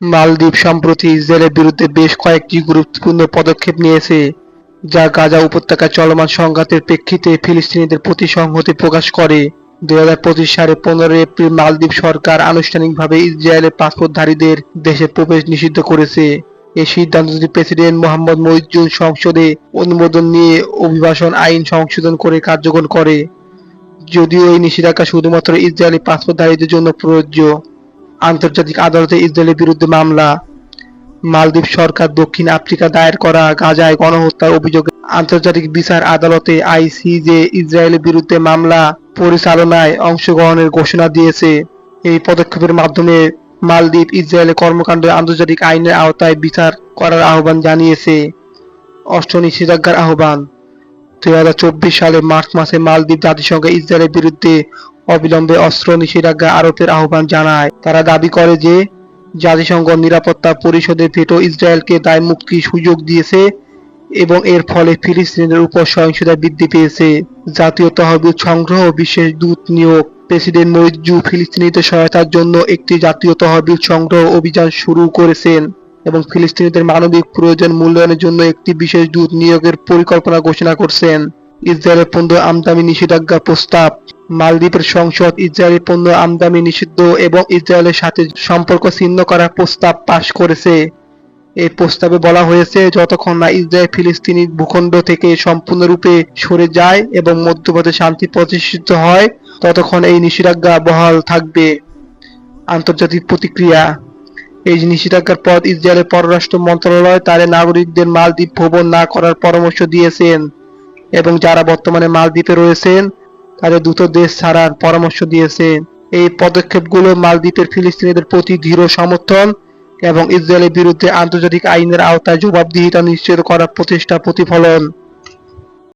মালদ্বীপ সম্প্রতি ইসরায়েলের বিরুদ্ধে বেশ কয়েকটি গুরুত্বপূর্ণ পদক্ষেপ নিয়েছে, যা গাজা উপত্যকায় চলমান সংঘাতের প্রেক্ষিতে ফিলিস্তিনিদের প্রতি সংহতি প্রকাশ করে। দুই হাজার পঁচিশ সালে পনেরোই এপ্রিল মালদ্বীপ সরকার আনুষ্ঠানিকভাবে ইসরায়েলের পাসপোর্টধারীদের দেশে প্রবেশ নিষিদ্ধ করেছে। এই সিদ্ধান্তটি প্রেসিডেন্ট মোহাম্মদ মইজুন সংসদে অনুমোদন নিয়ে অভিবাসন আইন সংশোধন করে কার্যকর করে, যদিও এই নিষেধাজ্ঞা শুধুমাত্র ইসরায়েলি পাসপোর্টধারীদের জন্য প্রযোজ্য। আন্তর্জাতিক আদালতে ইসরায়েলের বিরুদ্ধে মামলা। মালদ্বীপ সরকার দক্ষিণ আফ্রিকা দায়ের করা গাজায় গণহত্যার অভিযোগে আন্তর্জাতিক বিচার আদালতে আইসিজে ইসরায়েলের বিরুদ্ধে মামলা পরিচালনায় অংশগ্রহণের ঘোষণা দিয়েছে। এই পদক্ষেপের মাধ্যমে মালদ্বীপ ইসরায়েলের কর্মকাণ্ড আন্তর্জাতিক আইনের আওতায় বিচার করার আহ্বান জানিয়েছে। অস্ত্র নিষেধাজ্ঞার আহ্বান। দুই হাজার চব্বিশ সালে মার্চ মাসে মালদ্বীপ জাতিসংঘ ইসরায়েলের বিরুদ্ধে অবিলম্বে অস্ত্র নিষেধাজ্ঞা আরোপের আহ্বান জানায়। তারা দাবি করে যে জাতিসংঘ নিরাপত্তা পরিষদের ভেটো ইসরায়েলকে দায় মুক্তির সুযোগ দিয়েছে এবং এর ফলে ফিলিস্তিনিদের উপর সহিংসতা বৃদ্ধি পেয়েছে। জাতীয় তহবিল সংগ্রহ বিশেষ দূত নিয়োগ। প্রেসিডেন্ট মইজু ফিলিস্তিনিদের সহায়তার জন্য একটি জাতীয় তহবিল সংগ্রহ অভিযান শুরু করেছেন। এবং ফিলিস্তিনিদের মানবিক প্রয়োজন মূল্যায়নের জন্য একটি বিশেষ দূত নিয়োগের পরিকল্পনা ঘোষণা করছেন। ইসরায়েলের পণ্য আমদানি নিষেধাজ্ঞা প্রস্তাব। মালদ্বীপের সংসদ ইসরায়েলি পণ্য আমদানি নিষিদ্ধ এবং ইসরায়েলের সাথে সম্পর্ক ছিন্ন করার প্রস্তাব পাশ করেছে। এই প্রস্তাবে বলা হয়েছে, যতক্ষণ না ইসরায়েল ফিলিস্তিনি ভূখণ্ড থেকে সম্পূর্ণরূপে সরে যায় এবং মধ্যপ্রদেশ শান্তি প্রতিষ্ঠিত হয়, ততক্ষণ এই নিষেধাজ্ঞা বহাল থাকবে। আন্তর্জাতিক প্রতিক্রিয়া এই নিষেধাজ্ঞার পর ইসরায়েলের পররাষ্ট্র মন্ত্রণালয়, তার নাগরিকদের মালদ্বীপ ভ্রমণ না করার পরামর্শ দিয়েছেন এবং যারা বর্তমানে মালদ্বীপে রয়েছেন, তাদের দ্রুত দেশ ছাড়ার পরামর্শ দিয়েছে এই পদক্ষেপগুলো মালদ্বীপের ফিলিস্তিনিদের প্রতি দৃঢ় সমর্থন এবং ইসরায়েলের বিরুদ্ধে আন্তর্জাতিক আইনের আওতায় জবাবদিহিতা নিশ্চিত করার প্রচেষ্টা প্রতিফলন।